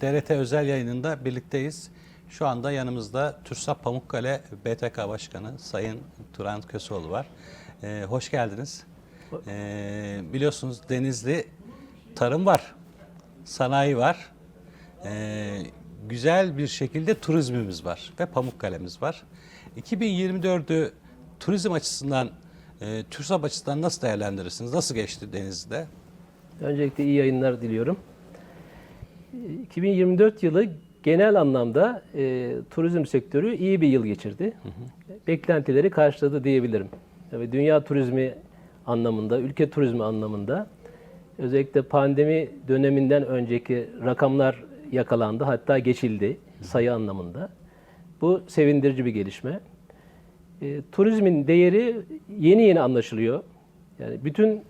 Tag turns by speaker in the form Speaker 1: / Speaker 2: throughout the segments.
Speaker 1: DRT özel yayınında birlikteyiz. Şu anda yanımızda TÜRSAP Pamukkale BTK Başkanı Sayın Turan Köseoğlu var. Ee, hoş geldiniz. Ee, biliyorsunuz Denizli tarım var, sanayi var. Ee, güzel bir şekilde turizmimiz var ve Pamukkale'miz var. 2024'ü turizm açısından, e, TÜRSAP açısından nasıl değerlendirirsiniz? Nasıl geçti Denizli'de?
Speaker 2: Öncelikle iyi yayınlar diliyorum. 2024 yılı genel anlamda e, turizm sektörü iyi bir yıl geçirdi. Beklentileri karşıladı diyebilirim. Tabii dünya turizmi anlamında, ülke turizmi anlamında özellikle pandemi döneminden önceki rakamlar yakalandı hatta geçildi sayı anlamında. Bu sevindirici bir gelişme. E, turizmin değeri yeni yeni anlaşılıyor. Yani bütün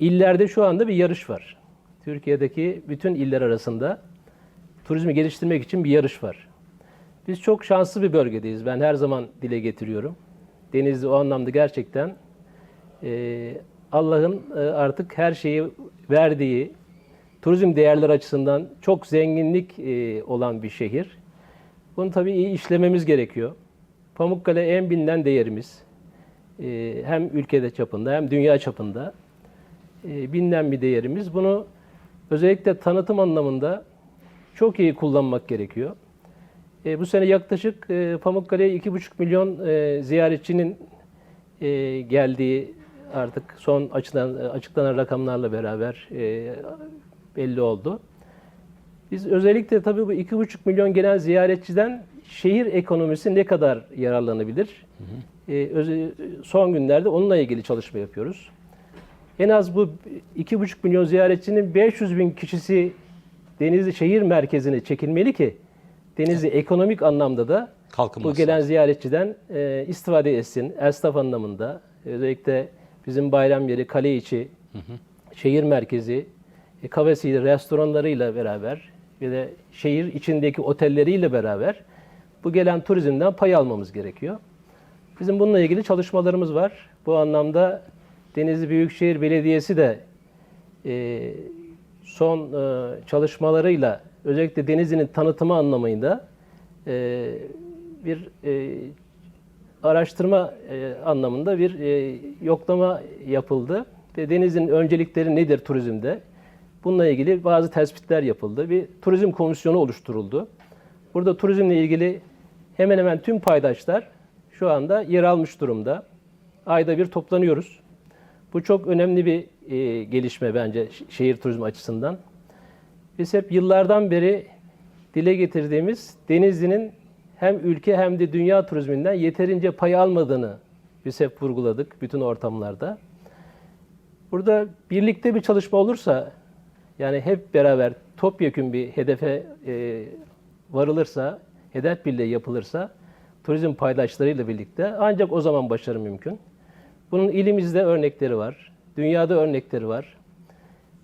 Speaker 2: illerde şu anda bir yarış var. Türkiye'deki bütün iller arasında turizmi geliştirmek için bir yarış var. Biz çok şanslı bir bölgedeyiz. Ben her zaman dile getiriyorum. Denizli o anlamda gerçekten e, Allah'ın e, artık her şeyi verdiği, turizm değerler açısından çok zenginlik e, olan bir şehir. Bunu tabii iyi işlememiz gerekiyor. Pamukkale en bilinen değerimiz. E, hem ülkede çapında hem dünya çapında e, bilinen bir değerimiz. Bunu özellikle tanıtım anlamında çok iyi kullanmak gerekiyor. E, bu sene yaklaşık e, Pamukkale'ye 2,5 milyon e, ziyaretçinin e, geldiği artık son açılan, açıklanan rakamlarla beraber e, belli oldu. Biz özellikle tabii bu 2,5 milyon gelen ziyaretçiden şehir ekonomisi ne kadar yararlanabilir? E, öze- son günlerde onunla ilgili çalışma yapıyoruz. En az bu 2,5 milyon ziyaretçinin 500 bin kişisi Denizli şehir merkezine çekilmeli ki Denizli ekonomik anlamda da
Speaker 1: Kalkınması.
Speaker 2: bu gelen ziyaretçiden e, istifade etsin. Esnaf anlamında özellikle bizim bayram yeri kale içi, şehir merkezi, e, kafesiyle, restoranlarıyla beraber ve de şehir içindeki otelleriyle beraber bu gelen turizmden pay almamız gerekiyor. Bizim bununla ilgili çalışmalarımız var. Bu anlamda Denizli Büyükşehir Belediyesi de e, son e, çalışmalarıyla özellikle Denizli'nin tanıtımı anlamında e, bir e, araştırma e, anlamında bir e, yoklama yapıldı. Ve Denizli'nin öncelikleri nedir turizmde? Bununla ilgili bazı tespitler yapıldı. Bir turizm komisyonu oluşturuldu. Burada turizmle ilgili hemen hemen tüm paydaşlar şu anda yer almış durumda. Ayda bir toplanıyoruz. Bu çok önemli bir e, gelişme bence şe- şehir turizmi açısından. Biz hep yıllardan beri dile getirdiğimiz Denizli'nin hem ülke hem de dünya turizminden yeterince pay almadığını biz hep vurguladık bütün ortamlarda. Burada birlikte bir çalışma olursa, yani hep beraber topyekun bir hedefe e, varılırsa, hedef birliği yapılırsa, turizm paydaşlarıyla birlikte ancak o zaman başarı mümkün. Bunun ilimizde örnekleri var, dünyada örnekleri var.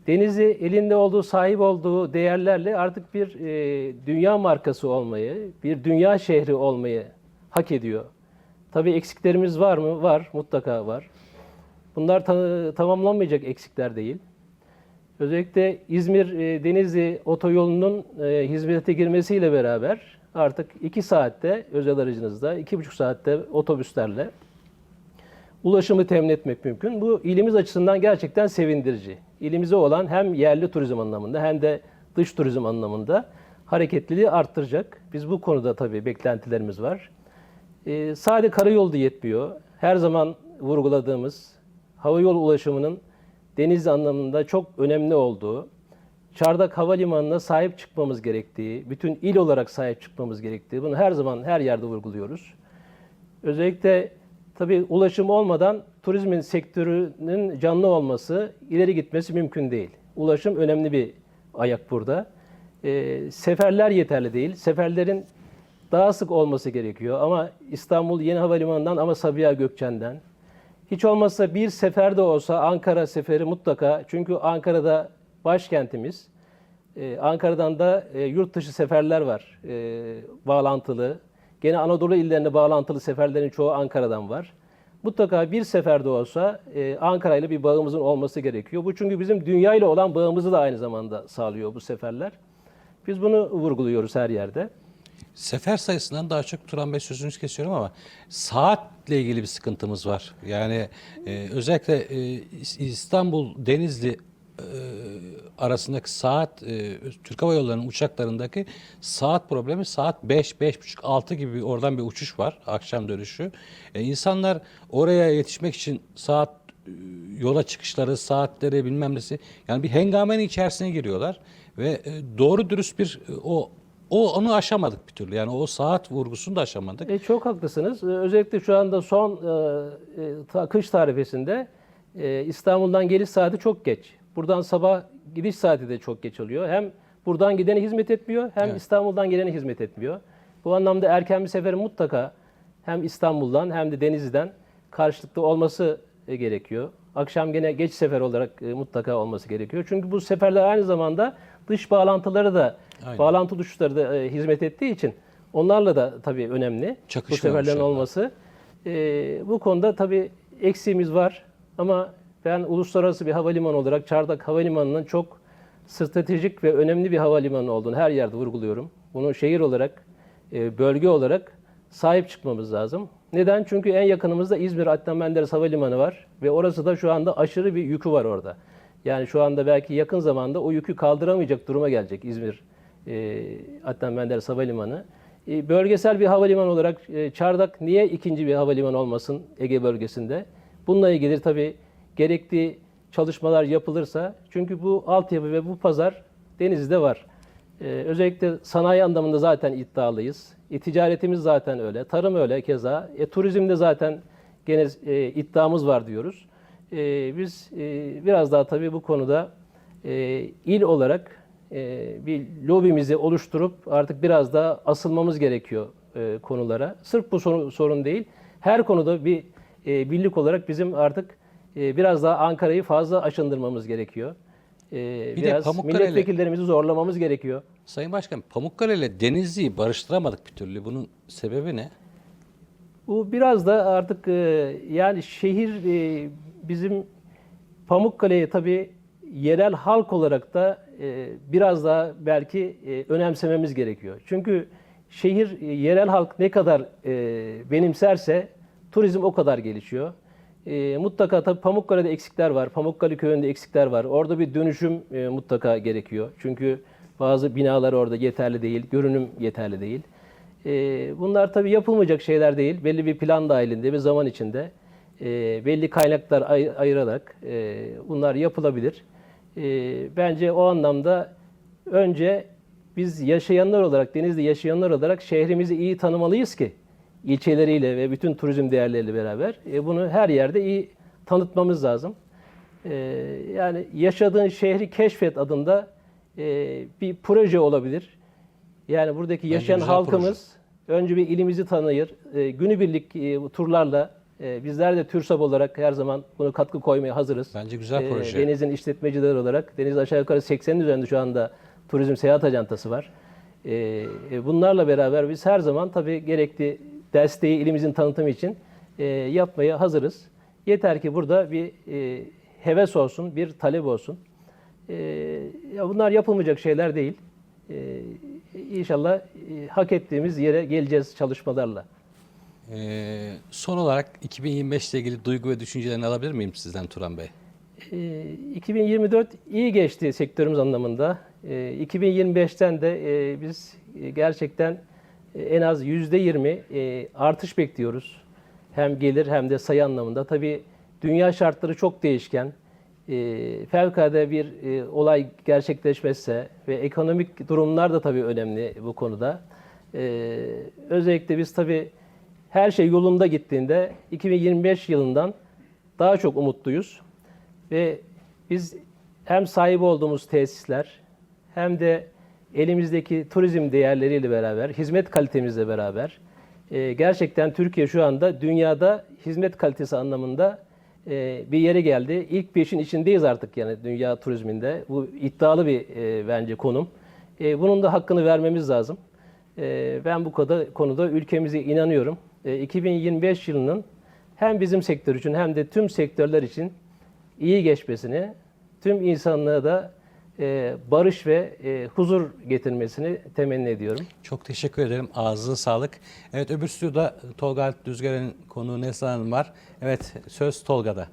Speaker 2: Denizli elinde olduğu, sahip olduğu değerlerle artık bir e, dünya markası olmayı, bir dünya şehri olmayı hak ediyor. Tabii eksiklerimiz var mı? Var, mutlaka var. Bunlar ta- tamamlanmayacak eksikler değil. Özellikle İzmir e, otoyolunun e, hizmete girmesiyle beraber artık 2 saatte özel aracınızda, 2,5 saatte otobüslerle ulaşımı temin etmek mümkün. Bu ilimiz açısından gerçekten sevindirici. İlimize olan hem yerli turizm anlamında hem de dış turizm anlamında hareketliliği arttıracak. Biz bu konuda tabii beklentilerimiz var. Ee, sadece karayolu da yetmiyor. Her zaman vurguladığımız hava yolu ulaşımının deniz anlamında çok önemli olduğu, Çardak Havalimanı'na sahip çıkmamız gerektiği, bütün il olarak sahip çıkmamız gerektiği, bunu her zaman her yerde vurguluyoruz. Özellikle tabii ulaşım olmadan turizmin sektörünün canlı olması, ileri gitmesi mümkün değil. Ulaşım önemli bir ayak burada. Ee, seferler yeterli değil. Seferlerin daha sık olması gerekiyor ama İstanbul Yeni Havalimanı'ndan ama Sabiha Gökçen'den. Hiç olmazsa bir sefer de olsa Ankara seferi mutlaka. Çünkü Ankara'da başkentimiz. Ee, Ankara'dan da e, yurt dışı seferler var e, bağlantılı. Gene Anadolu illerine bağlantılı seferlerin çoğu Ankara'dan var. Mutlaka bir seferde olsa e, Ankara ile bir bağımızın olması gerekiyor. Bu çünkü bizim dünya ile olan bağımızı da aynı zamanda sağlıyor bu seferler. Biz bunu vurguluyoruz her yerde.
Speaker 1: Sefer sayısından daha çok Turan Bey sözünüzü kesiyorum ama saatle ilgili bir sıkıntımız var. Yani e, özellikle e, İs- İstanbul Denizli arasındaki saat e, Türk Hava Yolları'nın uçaklarındaki saat problemi saat 5 5.30 6 gibi oradan bir uçuş var akşam dönüşü. E, insanlar oraya yetişmek için saat e, yola çıkışları, saatleri bilmem nesi yani bir hengamenin içerisine giriyorlar ve e, doğru dürüst bir e, o o onu aşamadık bir türlü. Yani o saat vurgusunu da aşamadık.
Speaker 2: E, çok haklısınız. E, Özellikle şu anda son e, e, ta- kış tarifesinde e, İstanbul'dan geliş saati çok geç. Buradan sabah gidiş saati de çok geç oluyor. Hem buradan gidene hizmet etmiyor hem
Speaker 1: Evet.
Speaker 2: İstanbul'dan gelene hizmet etmiyor. Bu anlamda erken bir seferin mutlaka hem İstanbul'dan hem de Denizli'den karşılıklı olması e, gerekiyor. Akşam gene geç sefer olarak e, mutlaka olması gerekiyor. Çünkü bu seferler aynı zamanda dış bağlantıları da
Speaker 1: Aynen.
Speaker 2: bağlantı uçuşları da e, hizmet ettiği için onlarla da tabii önemli. Bu
Speaker 1: Çakışmıyormuş
Speaker 2: seferlerin
Speaker 1: yani.
Speaker 2: olması. E, bu konuda tabii eksiğimiz var ama ben uluslararası bir havalimanı olarak Çardak Havalimanı'nın çok stratejik ve önemli bir havalimanı olduğunu her yerde vurguluyorum. Bunu şehir olarak, e, bölge olarak sahip çıkmamız lazım. Neden? Çünkü en yakınımızda İzmir Adnan Menderes Havalimanı var ve orası da şu anda aşırı bir yükü var orada. Yani şu anda belki yakın zamanda o yükü kaldıramayacak duruma gelecek İzmir e, Adnan Menderes Havalimanı. E, bölgesel bir havalimanı olarak e, Çardak niye ikinci bir havalimanı olmasın Ege bölgesinde? Bununla ilgili tabii gerekli çalışmalar yapılırsa çünkü bu altyapı ve bu pazar Denizli'de var. Ee, özellikle sanayi anlamında zaten iddialıyız. E, ticaretimiz zaten öyle. Tarım öyle keza. E, turizmde zaten gene e, iddiamız var diyoruz. E, biz e, biraz daha tabii bu konuda e, il olarak e, bir lobimizi oluşturup artık biraz daha asılmamız gerekiyor e, konulara. Sırf bu sorun, sorun değil. Her konuda bir e, birlik olarak bizim artık e, biraz daha Ankara'yı fazla aşındırmamız gerekiyor. E,
Speaker 1: Bir de
Speaker 2: biraz
Speaker 1: Pamukkale'yle-
Speaker 2: milletvekillerimizi zorlamamız gerekiyor.
Speaker 1: Sayın Başkan Pamukkale ile Denizli'yi barıştıramadık bir türlü. Bunun sebebi ne?
Speaker 2: Bu biraz da artık e, yani şehir e, bizim Pamukkale'yi tabii yerel halk olarak da e, biraz daha belki e, önemsememiz gerekiyor. Çünkü şehir e, yerel halk ne kadar e, benimserse turizm o kadar gelişiyor. E, mutlaka tabii Pamukkale'de eksikler var. Pamukkale köyünde eksikler var. Orada bir dönüşüm e, mutlaka gerekiyor. Çünkü bazı binalar orada yeterli değil, görünüm yeterli değil. E, bunlar tabii yapılmayacak şeyler değil. Belli bir plan dahilinde ve zaman içinde e, belli kaynaklar ay- ayırarak e, bunlar yapılabilir. E, bence o anlamda önce biz yaşayanlar olarak, Denizli yaşayanlar olarak şehrimizi iyi tanımalıyız ki ilçeleriyle ve bütün turizm değerleriyle beraber e, bunu her yerde iyi tanıtmamız lazım. E, yani yaşadığın şehri keşfet adında e, bir proje olabilir. Yani buradaki
Speaker 1: Bence
Speaker 2: yaşayan halkımız önce bir ilimizi tanıyır. E, günübirlik e, turlarla e, bizler de TÜRSAP olarak her zaman bunu katkı koymaya hazırız.
Speaker 1: Bence güzel
Speaker 2: E,
Speaker 1: proje.
Speaker 2: Deniz'in işletmecileri olarak Deniz aşağı yukarı 80'in üzerinde şu anda turizm seyahat ajantası var. E, e, bunlarla beraber biz her zaman tabii gerekli desteği ilimizin tanıtımı için e, yapmaya hazırız. Yeter ki burada bir e, heves olsun, bir talep olsun. E, ya bunlar yapılmayacak şeyler değil. E, inşallah e, hak ettiğimiz yere geleceğiz çalışmalarla.
Speaker 1: Ee, son olarak 2025 ile ilgili duygu ve düşüncelerini alabilir miyim sizden Turan Bey?
Speaker 2: E, 2024 iyi geçti sektörümüz anlamında. E, 2025'ten de e, biz gerçekten en az %20 e, artış bekliyoruz. Hem gelir hem de sayı anlamında. Tabii dünya şartları çok değişken. E, fevkalade bir e, olay gerçekleşmezse ve ekonomik durumlar da tabii önemli bu konuda. Özellikle biz tabii her şey yolunda gittiğinde 2025 yılından daha çok umutluyuz. Ve biz hem sahip olduğumuz tesisler hem de elimizdeki turizm değerleriyle beraber, hizmet kalitemizle beraber e, gerçekten Türkiye şu anda dünyada hizmet kalitesi anlamında e, bir yere geldi. İlk beşin içindeyiz artık yani dünya turizminde. Bu iddialı bir e, bence konum. E, bunun da hakkını vermemiz lazım. E, ben bu konuda, konuda ülkemize inanıyorum. E, 2025 yılının hem bizim sektör için hem de tüm sektörler için iyi geçmesini, tüm insanlığa da e, barış ve e, huzur getirmesini temenni ediyorum.
Speaker 1: Çok teşekkür ederim. Ağzınıza sağlık. Evet öbür stüdyoda Tolga Düzgar'ın konuğu Neslihan Hanım var. Evet söz Tolga'da.